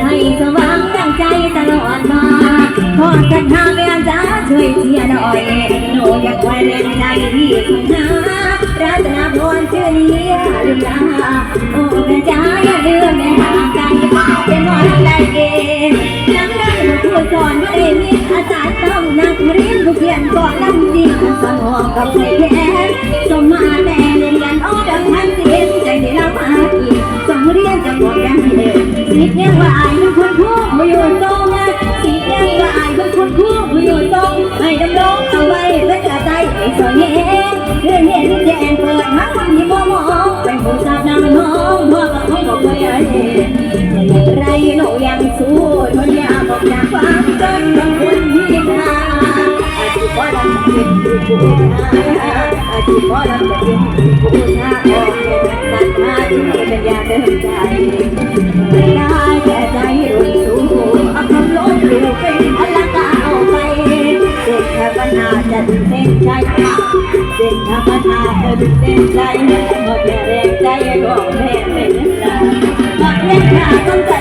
ให้สว่างดังใจตลอดมาขอศรัทธาแม่จ้าช่วยเชียร์หน่อยหนูอยากไว้แรงใจที่สุดนะรัตนพรชื่อนี้ลืมลาโอ้แม่จ้าอย่าลืมแม่ห่างใจเป็นหมอลำได้เองนักได้มาช่วยสอนว่าได้มีอาจารย์ต้องนักเรียนผู้เขียนก่อนลำดีสมองกับใส่แขนสมมาแต่เรียนกันอ้อ ดิมสิยังว่าอายเป็นคนพูดมาอยู่ตรงนะสิยังว่าอายเป็นคนพูดมาอยู่ตรงให้ดำรงเอาไว้และกระใจให้สวยเองเรื่องเห็นแจ้งเปิดทั้งคนที่มองมองเป็นผู้สาวนางน้องพ่อกับเขาบอกเลยได้ไรหนูยังสู้ทนยาบอกอยากฟังจนบางคนที่ทาอาชีพว่าดังเป็นผู้ผู้อา ชีพว่าดังเป็นผู้ผู้ออกเป็นสัตว์มาที่เป็นยาเดิมใจไม่ได้แค่ใจรุ่นสูงอาคำลบลูกเป็นพลังกาวไปเด็กแค่ปัญหาจะดึงเส้นใจเด็กแค่ปัญหาจะดึงเส้นใจหมดแรงใจก็แม่เป็นสัตว์หมดแรงขาต้องใจ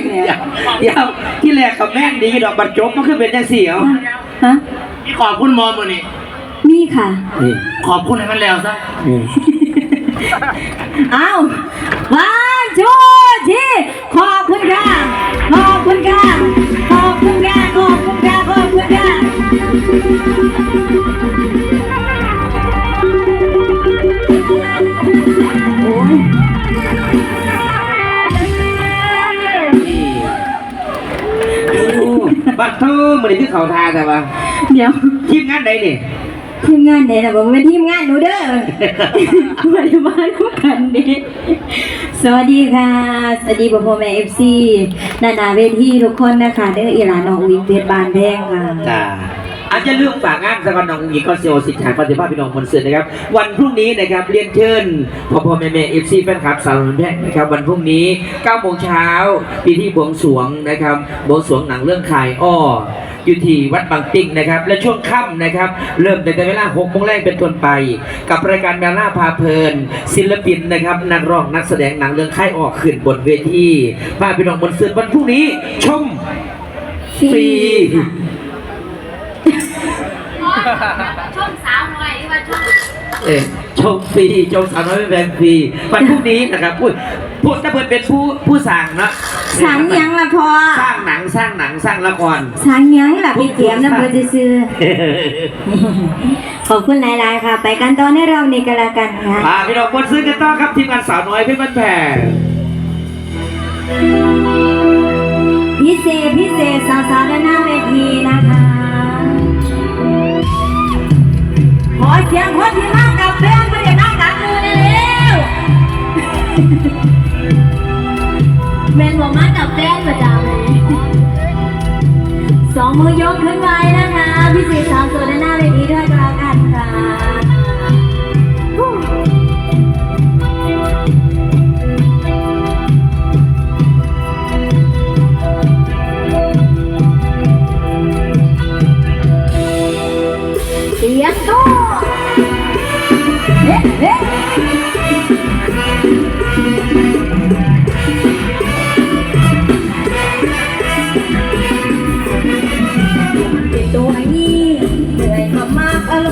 กมาเมียนเลยเดี๋ยวที่แรกกับแม่นดีดอกบัดจบมันคือเป็นจังสี่เอาฮะขอบคุณมอมมือนี่มีค่ะขอบคุณให้มันแล้วซะเอาวันชูที่ขอบคุณค่ะ ขอบคุณค่ะ ขอบคุณค่ะ ขอบคุณค่ะ ขอบคุณค่ะ เธอมันนี่คือเขาทาแต่ว่าเดี๋ยวทีมงานใดนี่ทีมงานไหนนะบอกว่าเป็นทีมงานหนูเด้อมาที่บ้านคู่กันดิสวัสดีค่ะ สวัสดีพ่อพ่อแม่เอฟซีนานาเวทีทุกคนนะคะเด้ออีหลานน้องวิงเพชรบานแพงค่ะ จ้า อาจจะเลือกฝากงานสกอนน้องหญิงก็เซลสิทธิ์หายปฏิภาพพี่น้องคนเสือนะครับ วันพรุ่งนี้นะครับเรียนเชิญพ่อพ่อแม่แม่เอฟซีแฟนคลับสาวน้อยแพร่นะครับวันพรุ่งนี้9โมงเช้าพิธีบวงสรวงนะครับบวงสรวงหนังเรื่องขายอ้ออยู่ที่วัดบางปิ้งนะครับ และช่วงค่ำนะครับ เริ่มตั้งแต่เวลา6โมงแรกเป็นต้นไป กับรายการดาราพาเพลิน ศิลปินนะครับ นักร้องนักแสดงหนังเรื่องค่ายออกขึ้นบนเวทีพาพี่น้องบนเสือวันพรุ่งนี้ชมฟรี ช่วงสาวหน่อยว่าช่วงเออชมฟรีชมสาวน้อยไม่แพงฟรีวันพรุ่งนี้นะครับพูดพูดถ้าเพิ่นเป็นผู้ผู้สั่งเนาะสังยังละพอสร้างหนังสร้างหนังสร้างละคร สังยังล่ะพี่เจียมน้ำเบอร์ซื้อๆขอบคุณหลายๆค่ะ ไปกันตอนในเรานี้กันละกันค่ะพาพี่น้องบนซื้อกันต่อครับทีมงานสาวน้อยเพื่อนบ้านแพงพิเศษพิเศษสาวๆด้านหน้าเวทีนะคะ ขอเสียงคนที่มากับแฟนไม่ได้นั่งกับมือเร็วแมนบอกมากับแฟนประจำเลยสองมือยกขึ้นไว้นะคะ พี่สีสาวสดด้านหน้าเวทีด้วย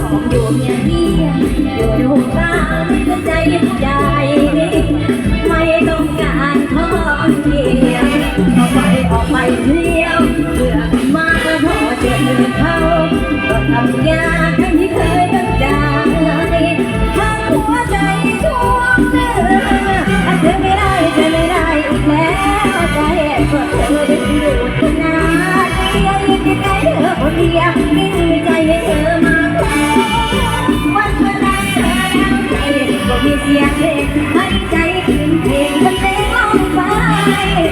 ากอารมณ์อยู่เมียนี้อยู่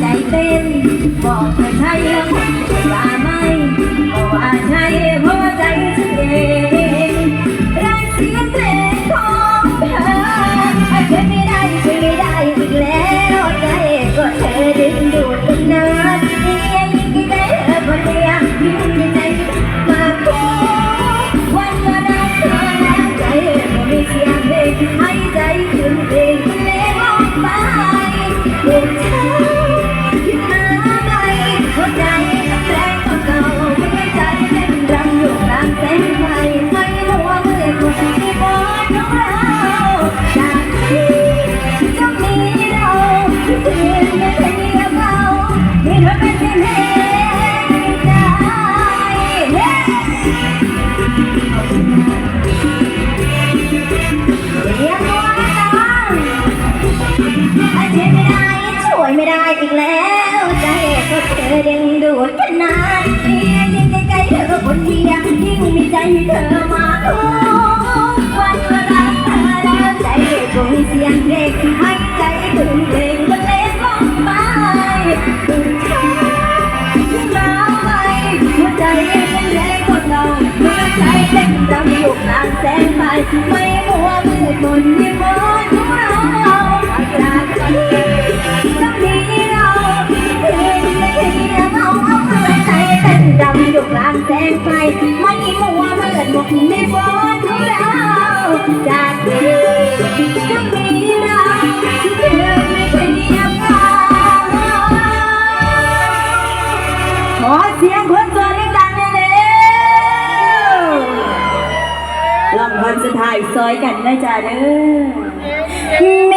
ใจเต้นบอกเธอใช่แล้วว่าไม่บอกว่าใช่เพราะใจฉันเองได้เสียงเพลงของเธอให้เธอไม่ได้ช่ไม่ได้อีกแล้วใจก็เธอดึงดูดตั้นนยิ่ยิ่งยิ่งใจเธอคนเดียวยิ่งใจมาคู่วันก็ได้เธอแล้วใจก็มีเสียงเพลงให้ใจขึ้นเลงเพลงลงไป กลางแสงไฟไม่มัวมืดมนที่มนของเราจากที่จะมีเราเพียงเพียงเอาเอาเมื่อใจเต้นรำอยู่กลางแสงไฟไม่มัวมืดมนยิ่งมนของเราจาก ลองพันสุดท้ายซอยกันนะจ๊ะเด้อ